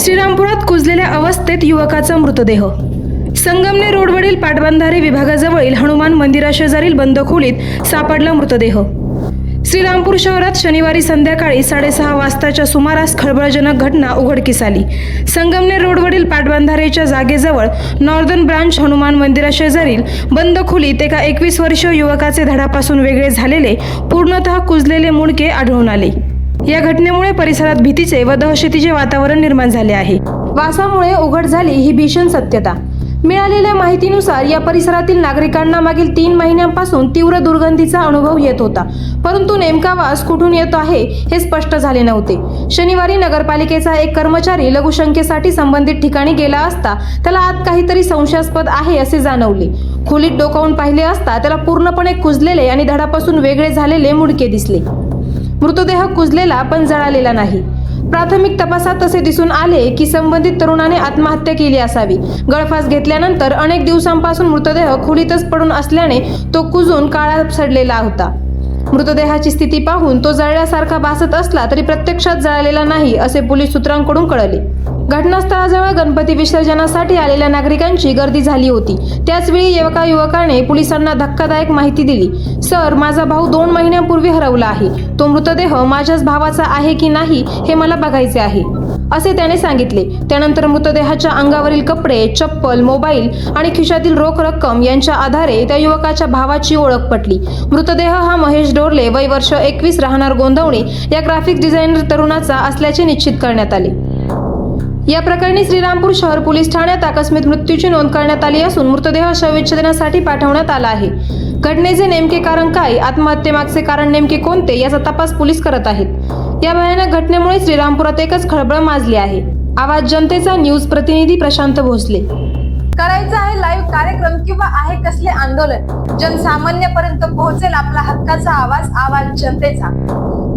श्रीरामपुरात कुजलेल्या अवस्थेत युवकाचा मृतदेह. संगमने रोडवरील पाटबंधारे विभागाजवळील हनुमान मंदिराशेजारील बंद खोलीत सापडला मृतदेह. श्रीरामपूर शहरात शनिवारी संध्याकाळी साडेसहा वाजताच्या सुमारास खळबळजनक घटना उघडकीस आली. संगमनेर रोडवरील पाटबंधारेच्या जागेजवळ नॉर्दर्न ब्रांच हनुमान मंदिराशेजारील बंद खोलीत एका एकवीस वर्षीय युवकाचे धडापासून वेगळे झालेले पूर्णतः कुजलेले मुडके आढळून आले. या घटनेमुळे परिसरात भीतीचे व दहशतीचे वातावरण निर्माण झाले आहे. वासामुळे उघड झाली ही भीषण सत्यता. मिळालेल्या माहितीनुसार या परिसरातील नागरिकांना मागील तीन महिन्यांपासून तीव्र दुर्गंधीचा अनुभव येत होता. परंतु नेमका वास कुठून येतो आहे हे स्पष्ट झाले नव्हते. शनिवारी नगरपालिकेचा एक कर्मचारी लघुशंकेसाठी संबंधित ठिकाणी गेला असता त्याला आत काहीतरी संशयास्पद आहे असे जाणवले. खोलीत डोकावून पाहिले असता त्याला पूर्णपणे कुजलेले आणि धडापासून वेगळे झालेले मुडके दिसले. मृतदेह कुजलेला पण जळालेला नाही. प्राथमिक तपासात असे दिसून आले की संबंधित तरुणाने आत्महत्या केली असावी. गळफास घेतल्यानंतर अनेक दिवसांपासून मृतदेह खोलीतच पडून असल्याने तो कुजून काळा सडलेला होता. मृतदेहाची स्थिती पाहून तो जळल्यासारखा भासत असला तरी प्रत्यक्षात जळालेला नाही असे पोलीस सूत्रांकडून कळले. घटनास्थळाजवळ गणपती विसर्जनासाठी आलेल्या नागरिकांची गर्दी झाली होती. त्याचवेळी एका युवकाने पोलिसांना धक्कादायक माहिती दिली. सर माझा भाऊ दोन महिन्यांपूर्वी हरवला आहे. तो मृतदेह माझ्याच भावाचा आहे की नाही हे मला बघायचे आहे. असे त्याने सांगितले. त्यानंतर मृतदेहाच्या अंगावरील कपडे चप्पल मोबाईल आणि खिशातील रोख रक्कम यांच्या आधारे त्या युवकाच्या भावाची ओळख पटली. मृतदेह हा महेश डोरले वय वर्ष एकवीस राहणार गोंधवणी या ग्राफिक डिझायनर तरुणाचा असल्याचे निश्चित करण्यात आले. या प्रकरणी श्रीरामपूर शहर पोलीस ठाण्यात आकस्मिक मृत्यूची नोंद करण्यात आली असून मृतदेह शवविच्छेदनासाठी पाठवण्यात आला आहे. घटनेचे नेमके कारण काय? आत्महत्येमागचे कारण नेमके कोणते? याचा तपास पोलीस करत आहेत. या भयानक घटनेमुळे श्रीरामपुरात एकच खळबळ माजली आहे. आवाज जनतेचा न्यूज प्रतिनिधी प्रशांत भोसले. करायचं आहे लाईव्ह कार्यक्रम किंवा आहे कसले आंदोलन? जनसामान्यपर्यंत पोहोचेल आपला हक्काचा आवाज आवाज जनतेचा.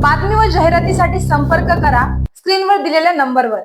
बातमी व जाहिरातीसाठी संपर्क करा. स्क्रीनवर दिलेल्या नंबरवर.